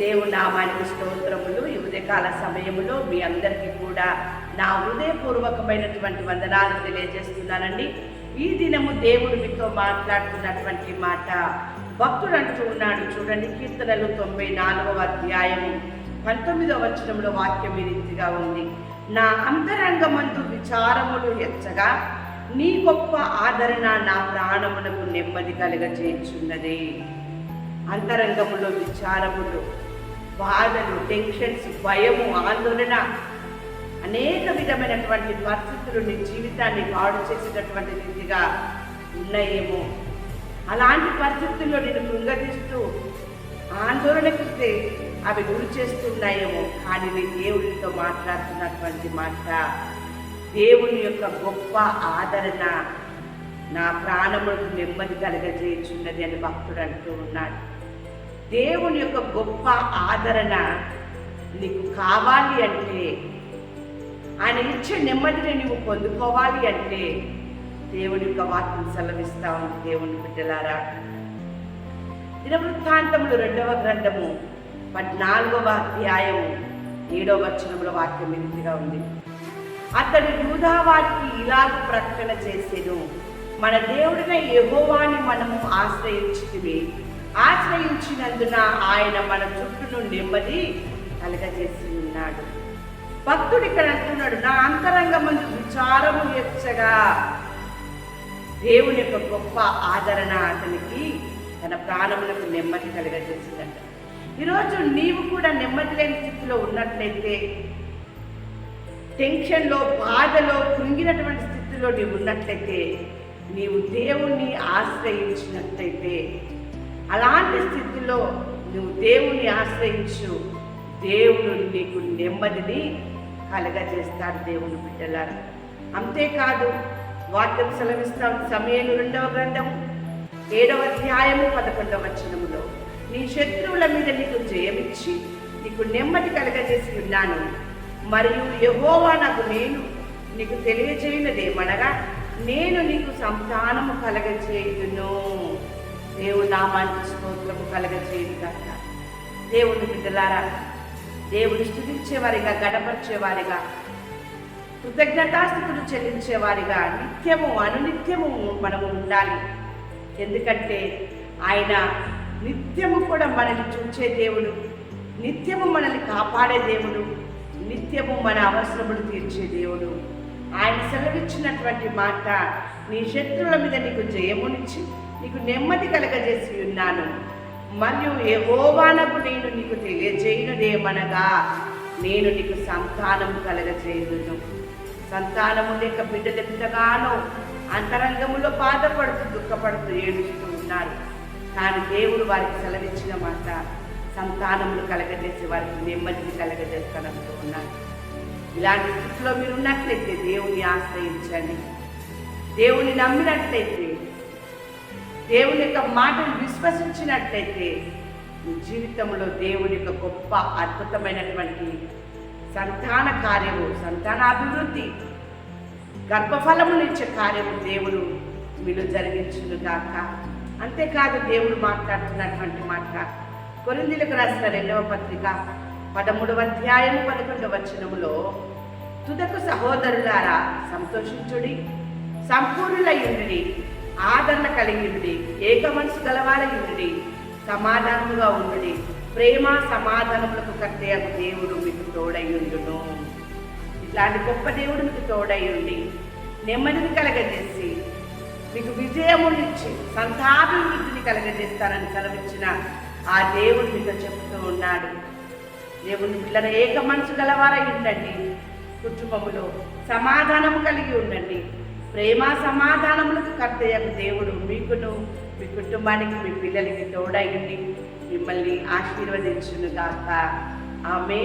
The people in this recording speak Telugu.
దేవుని నామానికి స్తోత్రములు. ఈ ఉదయకాల సమయములో మీ అందరికీ కూడా నా హృదయపూర్వకమైనటువంటి వందనాలు తెలియజేస్తున్నానండి. ఈ దినము దేవుడు మీతో మాట్లాడుతున్నటువంటి మాట భక్తుడు అంటూ ఉన్నాడు చూడండి కీర్తనలు తొంభై నాలుగవ అధ్యాయము పంతొమ్మిదవ వచనంలో వాక్యం ఈ రీతిగా ఉంది. నా అంతరంగమందు విచారములు ఎచ్చగా నీ గొప్ప ఆదరణ నా ప్రాణమునకు నెమ్మది కలగజేయుచున్నది. అంతరంగములో విచారములు బాధలు టెన్షన్స్ భయము ఆందోళన అనేక విధమైనటువంటి పరిస్థితులు నీ జీవితాన్ని పాడు చేసేటటువంటి రీతిగా ఉన్నాయేమో. అలాంటి పరిస్థితుల్లో నేను కృంగతీస్తూ ఆందోళనకిస్తే అవి గురి చేస్తున్నాయేమో. కానీ నేను దేవుడితో మాట్లాడుతున్నటువంటి మాట దేవుని యొక్క గొప్ప ఆదరణ నా ప్రాణములకు నెమ్మది కలగజేయుచున్నది అని భక్తుడు అంటూ ఉన్నాడు. దేవుని యొక్క గొప్ప ఆదరణ నీకు కావాలి అంటే ఆయన ఇచ్చే నెమ్మదిని నువ్వు పొందుకోవాలి అంటే దేవుని యొక్క వాక్యం సెలవిస్తా ఉంది దేవుని బిడ్డలారా. దినవృత్తాంతములు రెండవ గ్రంథము పద్నాలుగవ అధ్యాయము ఏడవ వచనముల వాక్యం ఇదిగా ఉంది. అతడు యూదావారికి ఇలాగ ప్రకటన చేసేను మన దేవుడిన యహోవాని మనము ఆశ్రయించితివి ఆశ్రయించినందున ఆయన మన చుట్టూను నెమ్మది కలగజేసి ఉన్నాడు. భక్తుడు ఇక్కడ అంటున్నాడు నా అంతరంగమందు విచారము ఎచ్చగా దేవుని యొక్క గొప్ప ఆదరణ అతనికి తన ప్రాణములకు నెమ్మది కలగజేసిందంట. ఈరోజు నీవు కూడా నెమ్మది లేని స్థితిలో ఉన్నట్లయితే టెన్షన్లో బాధలో కృంగినటువంటి స్థితిలో నీవు ఉన్నట్లయితే నీవు దేవుణ్ణి ఆశ్రయించినట్లయితే అలాంటి స్థితిలో నువ్వు దేవుణ్ణి ఆశ్రయించు. దేవుడు నీకు నెమ్మదిని కలగజేస్తాడు దేవుని బిడ్డలారా. అంతేకాదు వాక్యం సెలవిస్తాం సమయంలో రెండవ గ్రంథం ఏడవ అధ్యాయము పదకొండవ వచనములో. నీ శత్రువుల మీద నీకు జయమిచ్చి నీకు నెమ్మది కలగజేసి ఉన్నాను. మరియు యహోవా నాకు నేను నీకు తెలియజేయనదేమనగా నేను నీకు సంతానము కలగజేయును దేవుడు నామానికి స్తోత్రము కలగజేయును కాక దేవుని బిడ్డలారా దేవుని స్థుతించేవారిగా గడపరిచేవారిగా కృతజ్ఞతాస్థితులు చెల్లించేవారిగా నిత్యము అనునిత్యము మనము ఉండాలి. ఎందుకంటే ఆయన నిత్యము కూడా మనల్ని చూచే దేవుడు నిత్యము మనల్ని కాపాడే దేవుడు నిత్యము మన అవసరములు తీర్చే దేవుడు. ఆయన సెలవిచ్చినటువంటి మాట నీ శత్రువుల మీద నీకు జయమునిచ్చి నీకు నెమ్మది కలగజేసి ఉన్నాను. మరియు ఏ ఓవానకు నేను నీకు తెలియజేయునదేమనగా నేను నీకు సంతానము కలగజేయును సంతానము లేక బిడ్డలు ఎంతగానో అంతరంగములో బాధపడుతూ దుఃఖపడుతూ ఏడుస్తూ ఉన్నారు. కానీ దేవుడు వారికి సెలవిచ్చిన మాట సంతానములు కలగజేసి వారికి నెమ్మదిని కలగజేస్తానంటూ ఉన్నారు. ఇలాంటి స్థితిలో మీరు ఉన్నట్లయితే దేవుని ఆశ్రయించండి. దేవుని నమ్మినట్లయితే దేవుని యొక్క మాటను విశ్వసించినట్లయితే నీ జీవితంలో దేవుని యొక్క గొప్ప అద్భుతమైనటువంటి సంతాన కార్యము సంతానాభివృద్ధి గర్భఫలమునిచ్చే కార్యము దేవుడు మీలో జరిగించును గాక అంతేకాదు దేవుడు మాట్లాడుతున్నటువంటి మాట కొరిందులకు రాసిన రెండవ పత్రిక పదమూడవ అధ్యాయం పదకొండవ వచనములో తుదకు సహోదరులారా సంతోషించుడి సంపూర్ణులయ్యుడి ఆదరణ కలిగిడి ఏక మనసు గలవారయుడి సమాధానముగా ఉండుడి ప్రేమ సమాధానములకు కట్టేయకు దేవుడు మీకు తోడయ్యుండును ఇట్లాంటి గొప్ప దేవుడు మీకు తోడయ్యుండి నెమ్మదిని కలగజేసి మీకు విజయమునిచ్చి సంతాభివృద్ధిని కలగజేస్తానని సెలవిచ్చిన ఆ దేవుడు మీతో చెప్తూ ఉన్నాడు. దేవుని పిల్లల ఏక మనసు గలవారై ఉండండి కుటుంబములో సమాధానము కలిగి ఉండండి ప్రేమ సమాధానములకు కర్తయ్యకు దేవుడు మీకును మీ కుటుంబానికి మీ పిల్లలకి తోడైండి మిమ్మల్ని ఆశీర్వదించును గాక. ఆమె